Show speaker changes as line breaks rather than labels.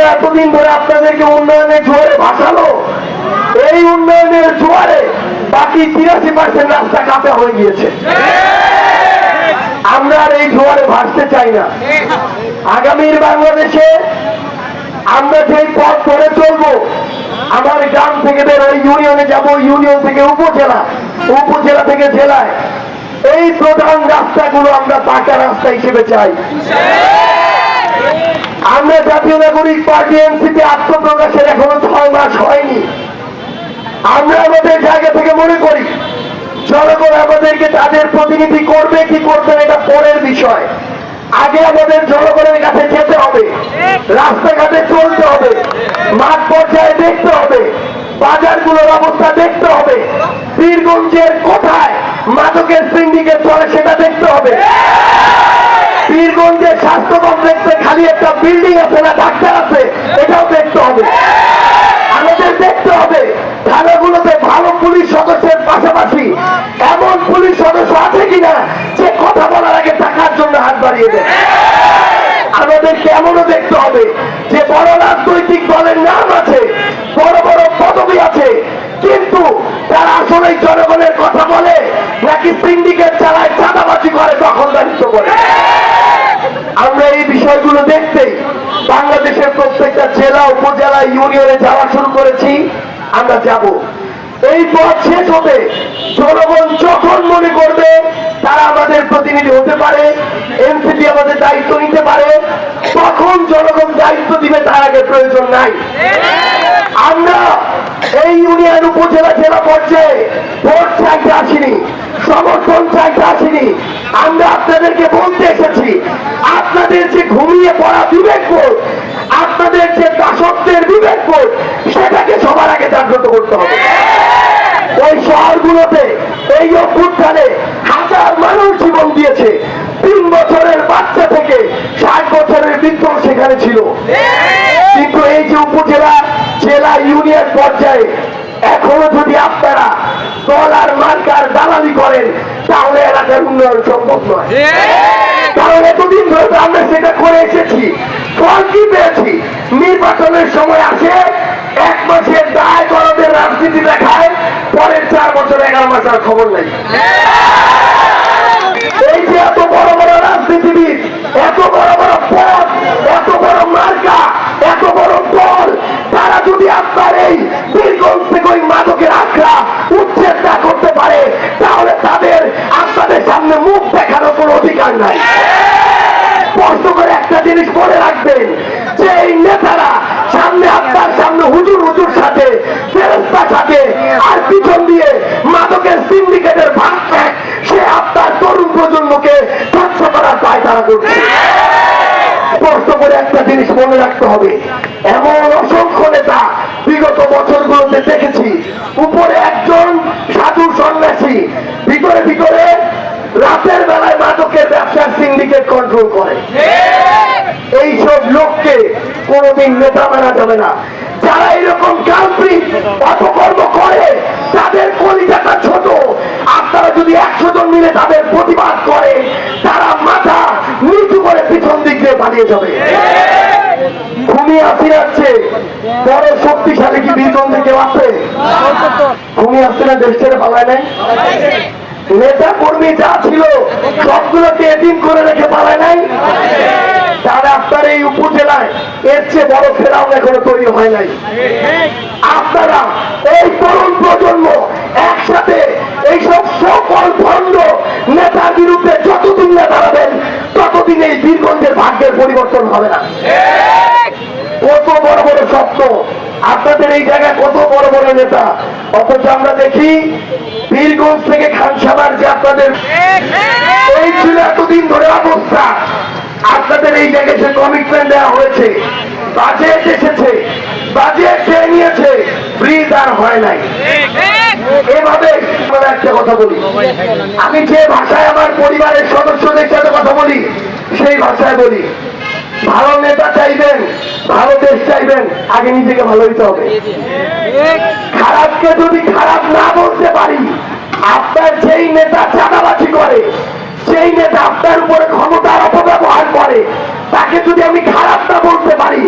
হাসিনা এতদিন ধরে আপনাদেরকে উন্নয়নের জোয়ারে ভাসালো। এই উন্নয়নের জোয়ারে বাকি তিরাশি পার্সেন্ট রাস্তা কাঁচা হয়ে গিয়েছে। আমরা আর এই জোয়ারে ভাসতে চাই না। আগামীর বাংলাদেশে আমরা যে পথ ধরে চলবো, আমার গ্রাম থেকে বের ওই ইউনিয়নে যাব, ইউনিয়ন থেকে উপজেলা উপজেলা থেকে জেলায়। এই প্রধান রাস্তাগুলো আমরা পাকা রাস্তা হিসেবে চাই। আমরা জাতীয় নাগরিক পার্টি এনসিপি আত্মপ্রকাশের এখনও ছয় হয়নি। আমরা আমাদের জায়গা থেকে মনে করি, জনগণ আমাদেরকে তাদের প্রতিনিধি করবে কি করবে এটা পরের বিষয়। আগে আমাদের জনগণের কাছে যেতে হবে, রাস্তাঘাটে চলতে হবে, মাঠ পর্যায়ে দেখতে হবে, বাজারগুলোর অবস্থা দেখতে হবে, বীরগঞ্জের কোথায় মাদকের সিন্ডিকেট চলে সেটা দেখতে হবে। খালি একটা বিল্ডিং আছে না ডাক্তার জেলা উপজেলা ইউনিয়নে যাওয়া শুরু করেছি, আমরা যাব। এই পথ শেষ হবে, জনগণ যখন মনে করবে তারা আমাদের প্রতিনিধি হতে পারে এনসিপি আমাদের দায়িত্ব নিতে পারে, তখন জনগণ দায়িত্ব দিবে, তার আগে প্রয়োজন নাই। আমরা এই ইউনিয়ন উপজেলা জেলা পর্যায়ে ভোট চাইতে আসিনি, সমর্থন চাইতে আসিনি। আমরা আপনাদেরকে বলতে এসেছি, আপনাদের যে ঘুমিয়ে পড়া বিবেক বোধ আপনাদের যে দাসত্বের বিবেক বোধ, সেটাকে সবার আগে জাগ্রত করতে হবে। ওই শহরগুলোতে, এই অভ্যুত্থানে হাজার মানুষ জীবন দিয়েছে। তিন বছরের বাচ্চা থেকে ষাট বছরের বৃদ্ধ সেখানে ছিল। কিন্তু এই যে উপজেলা, জেলা ইউনিয়ন পর্যায়ে, এখনও যদি আপনারা দল আর মার্কার দালালি করেন, তাহলে এলাকার উন্নয়ন সম্ভব নয়। কারণ এতদিন ধরে তো আমরা সেটা করে এসেছি ফল কি পেয়েছি? নির্বাচনের সময় আসে এক মাসের দায় গরমের রাজনীতি দেখায় পরের চার বছর এগারো মাস আর খবর নেই। রাখবেন যে এই নেতারা সামনে আপনার সামনে হুজুর হুজুর সাথে ফেরস্তা থাকে আর পিছন দিয়ে মাদকের সিন্ডিকেটের ভাগ সে আপনার তরুণ প্রজন্মকে ধ্বংস করার পায় তারা করছে। স্পষ্ট করে একটা জিনিস মনে রাখতে হবে। এমন অসংখ্য নেতা বিগত বছরগুলোতে দেখেছি, উপরে সিন্ডিকেট কন্ট্রোল করে। এইসব লোককে কোনোদিন নেতা মানা যাবে না। যারা এরকম কাল্পিক অপকর্ম করে তাদের কলিজাটা ছোট। আপনারা যদি একশো জন মিলে তাদের প্রতিবাদ করে তারা মাথা নিচু করে পিছন দিক দিয়ে পালিয়ে যাবে। ঘুমিয়ে আসি যাচ্ছে বড় শক্তিশালী কি বীরগঞ্জ থেকে আছে? ঘুমিয়ে আসছে না দেশ ছেড়ে পালায় নাই? নেতা কর্মী যা ছিল, সবগুলোকে এদিন করে রেখে পালায় নাই। তাহলে আপনার এই উপজেলায় এর চেয়ে বড় ফেরাও এখনও তৈরি হয় নাই। আপনারা এই তরুণ প্রজন্ম একসাথে এইসব সকল ভণ্ড নেতার বিরুদ্ধে যতদিন না দাঁড়াবেন ততদিন এই বীরগঞ্জের ভাগ্যের পরিবর্তন হবে না। কত বড় বড় স্বপ্ন আপনাদের এই জায়গায় কত বড় বড় নেতা। অথচ আমরা দেখি বীরগঞ্জ থেকে খানসামার যে আপনাদের এই ছিল এতদিন ধরে অবস্থা। আপনাদের এই জায়গায় সে কমিটমেন্ট দেওয়া হয়েছে বাজেট এসেছে বাজেট চেয়ে নিয়েছে ব্রিজ আর হয় নাই। এভাবে মানে একটা কথা বলি। আমি যে ভাষায় আমার পরিবারের সদস্যদের সাথে কথা বলি, সেই ভাষায় বলি। ভালো নেতা চাইবেন, ভালো দেশ চাইবেন, আগে নিজেকে ভালো হইতে হবে। খারাপকে যদি খারাপ না বলতে পারি, আপনার যেই নেতা চাঁদাবাজি করে সেই নেতা আপনার উপরে ক্ষমতার অপব্যবহার করে, তাকে যদি আমি খারাপ না বলতে পারি